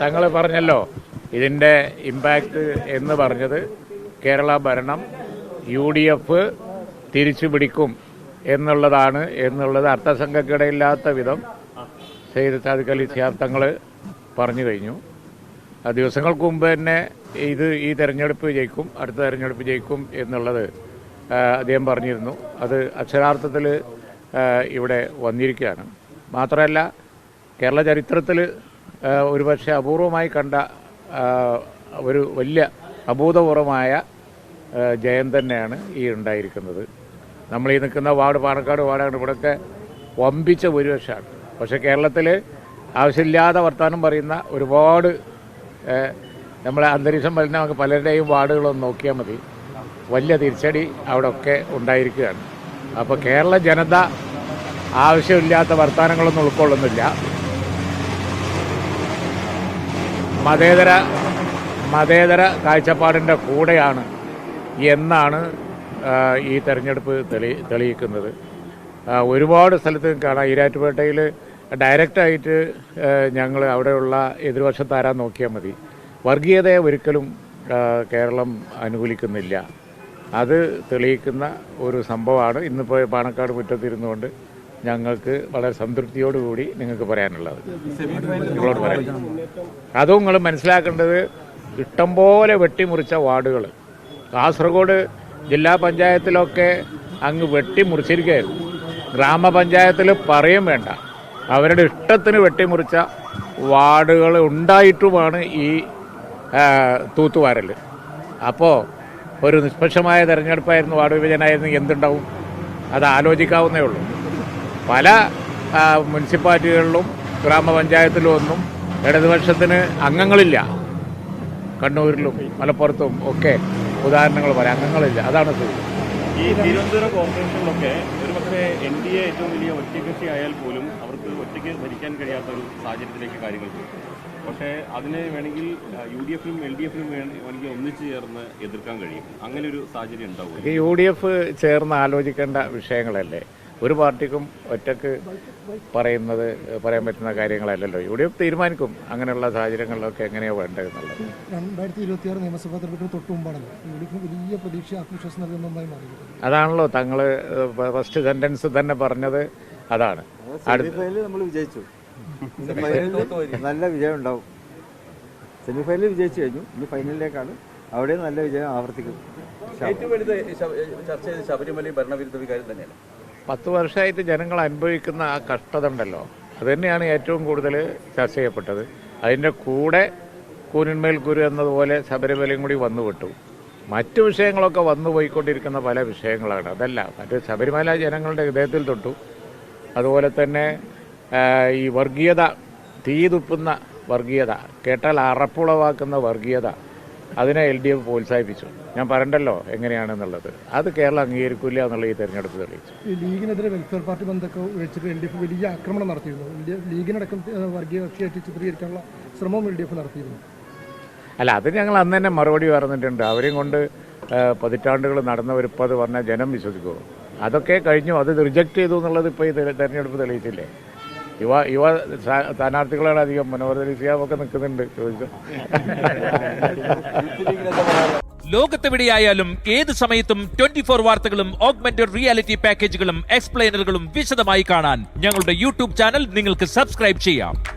തങ്ങൾ പറഞ്ഞല്ലോ ഇതിന്റെ ഇമ്പാക്റ്റ് എന്ന് പറഞ്ഞത് കേരള ഭരണം യു ഡി എഫ് തിരിച്ചു പിടിക്കും എന്നുള്ളതാണ് എന്നുള്ളത് അർത്ഥസംഘക്കിടയില്ലാത്ത വിധം സെയ്ദ് സാദിഖ് അലി സിയാബ് തങ്ങൾ പറഞ്ഞു കഴിഞ്ഞു. ആ ദിവസങ്ങൾക്ക് മുമ്പ് തന്നെ ഇത് ഈ തെരഞ്ഞെടുപ്പ് ജയിക്കും അടുത്ത തെരഞ്ഞെടുപ്പ് ജയിക്കും എന്നുള്ളത് അദ്ദേഹം പറഞ്ഞിരുന്നു. അത് അക്ഷരാർത്ഥത്തിൽ ഇവിടെ വന്നിരിക്കുകയാണ്. മാത്രമല്ല കേരള ചരിത്രത്തിൽ ഒരുപക്ഷെ അപൂർവമായി കണ്ട ഒരു വലിയ അഭൂതപൂർവമായ ജയം തന്നെയാണ് ഈ ഉണ്ടായിരിക്കുന്നത്. നമ്മൾ ഈ നിൽക്കുന്ന വാർഡ് പാണക്കാട് വാർഡാണ് ഇവിടെയൊക്കെ വമ്പിച്ച ഭൂരിപക്ഷമാണ്. പക്ഷേ കേരളത്തിൽ ആവശ്യമില്ലാതെ വർത്തമാനം പറയുന്ന ഒരുപാട് നമ്മളെ അന്തരീക്ഷം വരുന്ന നമുക്ക് പലരുടെയും വാർഡുകളൊന്ന് നോക്കിയാൽ മതി. വലിയ തിരിച്ചടി അവിടെ ഒക്കെ ഉണ്ടായിരിക്കുകയാണ്. അപ്പോൾ കേരള ജനത ആവശ്യമില്ലാത്ത വർത്തമാനങ്ങളൊന്നും ഉൾക്കൊള്ളുന്നില്ല. മതേതര മതേതര കാഴ്ചപ്പാടിന്റെ കൂടെയാണ് എന്നാണ് ഈ തെരഞ്ഞെടുപ്പ് തെളി തെളിയിക്കുന്നത്. ഒരുപാട് സ്ഥലത്ത് കാണാം. ഈരാറ്റുപേട്ടയിൽ ഡയറക്റ്റായിട്ട് ഞങ്ങൾ അവിടെയുള്ള എതിർവശത്താരാൻ നോക്കിയാൽ മതി. വർഗീയതയെ ഒരിക്കലും കേരളം അനുകൂലിക്കുന്നില്ല. അത് തെളിയിക്കുന്ന ഒരു സംഭവമാണ്. ഇന്നിപ്പോൾ പാണക്കാട് മുറ്റത്തിരുന്നുകൊണ്ട് ഞങ്ങൾക്ക് വളരെ സംതൃപ്തിയോടുകൂടി നിങ്ങൾക്ക് പറയാനുള്ളത്. നിങ്ങളോട് പറയാം. അതും നിങ്ങൾ മനസ്സിലാക്കേണ്ടത് ഇഷ്ടം പോലെ വെട്ടിമുറിച്ച വാർഡുകൾ കാസർഗോഡ് ജില്ലാ പഞ്ചായത്തിലൊക്കെ അങ്ങ് വെട്ടിമുറിച്ചിരിക്കുകയായിരുന്നു. ഗ്രാമപഞ്ചായത്തിൽ പറയും വേണ്ട. അവരുടെ ഇഷ്ടത്തിന് വെട്ടിമുറിച്ച വാർഡുകൾ ഉണ്ടായിട്ടുമാണ് ഈ തൂത്തുവാരൽ അപ്പോൾ ഒരു നിഷ്പക്ഷമായ തെരഞ്ഞെടുപ്പായിരുന്നു വാർഡ് വിഭജനമായിരുന്നു എന്തുണ്ടാവും? അത് ആലോചിക്കാവുന്നേ ഉള്ളൂ. പല മുനിസിപ്പാലിറ്റികളിലും ഗ്രാമപഞ്ചായത്തിലും ഒന്നും ഇടതുപക്ഷത്തിന് അംഗങ്ങളില്ല. കണ്ണൂരിലും മലപ്പുറത്തും ഒക്കെ ഉദാഹരണങ്ങൾ പറയാം. അംഗങ്ങളില്ല. അതാണ് സ്ഥിതി. ഈ തിരുവനന്തപുരം കോർപ്പറേഷനിലൊക്കെ ഒരുപക്ഷെ എൻ ഡി എ ഏറ്റവും വലിയ ഒറ്റകക്ഷി ആയാൽ പോലും അവർക്ക് ഒറ്റയ്ക്ക് ഭരിക്കാൻ കഴിയാത്ത ഒരു സാഹചര്യത്തിലേക്ക് കാര്യങ്ങൾ പോകും പക്ഷേ അതിനെ വേണമെങ്കിൽ യു ഡി എഫിനും എൽ ഡി എഫിനും വേണമെങ്കിൽ ഒന്നിച്ചു ചേർന്ന് എതിർക്കാൻ കഴിയും. അങ്ങനെ ഒരു സാഹചര്യം ഉണ്ടാവും യു ഡി എഫ് ചേർന്ന് ആലോചിക്കേണ്ട വിഷയങ്ങളല്ലേ? ഒരു പാർട്ടിക്കും ഒറ്റയ്ക്ക് പറയുന്നത് പറയാൻ പറ്റുന്ന കാര്യങ്ങളല്ലല്ലോ. ഇവിടെ ഡി എഫ് തീരുമാനിക്കും അങ്ങനെയുള്ള സാഹചര്യങ്ങളിലൊക്കെ എങ്ങനെയാണ് വേണ്ടതെന്നുള്ളത്. രണ്ടായിരത്തി ഇരുപത്തി ആറ് നിയമസഭാ തെരഞ്ഞെടുപ്പിന് തൊട്ട് മുമ്പാണല്ലോ വലിയ പ്രതീക്ഷ ആത്മവിശ്വാസം നൽകുന്ന ഒന്നായി മാറിയിരിക്കുന്നത് അതാണല്ലോ തങ്ങൾ ഫസ്റ്റ് സെന്റൻസ് തന്നെ പറഞ്ഞത് അതാണ്. നമ്മൾ വിജയിച്ചു. നല്ല വിജയം ഉണ്ടാവും. സെമിഫൈനലിൽ വിജയിച്ചു കഴിഞ്ഞു. ഇനി ഫൈനലിലേക്കാണ്. അവിടെ നല്ല വിജയം ആവർത്തിക്കും. ഏറ്റവും വലുത് ചർച്ച ചെയ്ത് ശബരിമലയും ഭരണവിരുദ്ധ വികാരം തന്നെയാണ് പത്ത് വർഷമായിട്ട് ജനങ്ങൾ അനുഭവിക്കുന്ന ആ കഷ്ടത ഉണ്ടല്ലോ അത് തന്നെയാണ് ഏറ്റവും കൂടുതൽ ചർച്ച ചെയ്യപ്പെട്ടത്. അതിന്റെ കൂടെ കൂനിന്മേൽ കുരു എന്നതുപോലെ ശബരിമലയും കൂടി വന്നുവിട്ടു. മറ്റു വിഷയങ്ങളൊക്കെ വന്നു പോയിക്കൊണ്ടിരിക്കുന്ന പല വിഷയങ്ങളാണ്. അതല്ല മറ്റ് ശബരിമല ജനങ്ങളുടെ ഹൃദയത്തിൽ തൊട്ടു. അതുപോലെ തന്നെ ഈ വർഗീയത തീതുപ്പുന്ന വർഗീയത കേട്ടാൽ അറപ്പുളവാക്കുന്ന വർഗീയത അതിനെ എൽ ഡി എഫ് പ്രോത്സാഹിപ്പിച്ചു. ഞാൻ പറയണ്ടല്ലോ എങ്ങനെയാണെന്നുള്ളത്. അത് കേരളം അംഗീകരിക്കില്ല എന്നുള്ള ഈ തെരഞ്ഞെടുപ്പ് തെളിയിച്ചു. ഈ ലീഗിനെതിരെ വെൽഫെയർ പാർട്ടി ബന്ധമൊക്കെ വെച്ചിട്ട് എൽ ഡി എഫ് വലിയ ആക്രമണം നടത്തിയിരുന്നു. ലീഗിനടക്കം വർഗീയ കക്ഷിയായിട്ട് ചിത്രീകരിക്കാനുള്ള ശ്രമവും എൽ ഡി എഫ് നടത്തിയിരുന്നു. അല്ല അത് ഞങ്ങൾ അന്ന് തന്നെ മറുപടി പറഞ്ഞിട്ടുണ്ട്. അവരെയും കൊണ്ട് പതിറ്റാണ്ടുകൾ നടന്നവരിപ്പോൾ അത് പറഞ്ഞാൽ ജനം വിശ്വസിക്കുമോ അതൊക്കെ കഴിഞ്ഞു. അത് റിജക്ട് ചെയ്തു എന്നുള്ളത് ഇപ്പോൾ ഈ തെരഞ്ഞെടുപ്പ് തെളിയിച്ചില്ലേ? യുവ യുവ സ്ഥാ- സ്ഥാനാർത്ഥികളാണ് അധികം. മനോഹർ സിയാബൊക്കെ നിൽക്കുന്നുണ്ട് ലോകത്തെവിടെയായാലും ഏത് സമയത്തും ട്വന്റി ഫോർ വാർത്തകളും ഓഗ്മെന്റഡ് റിയാലിറ്റി പാക്കേജുകളും എക്സ്പ്ലെയിനറുകളും വിശദമായി കാണാൻ ഞങ്ങളുടെ യൂട്യൂബ് ചാനൽ നിങ്ങൾക്ക് സബ്സ്ക്രൈബ് ചെയ്യാം.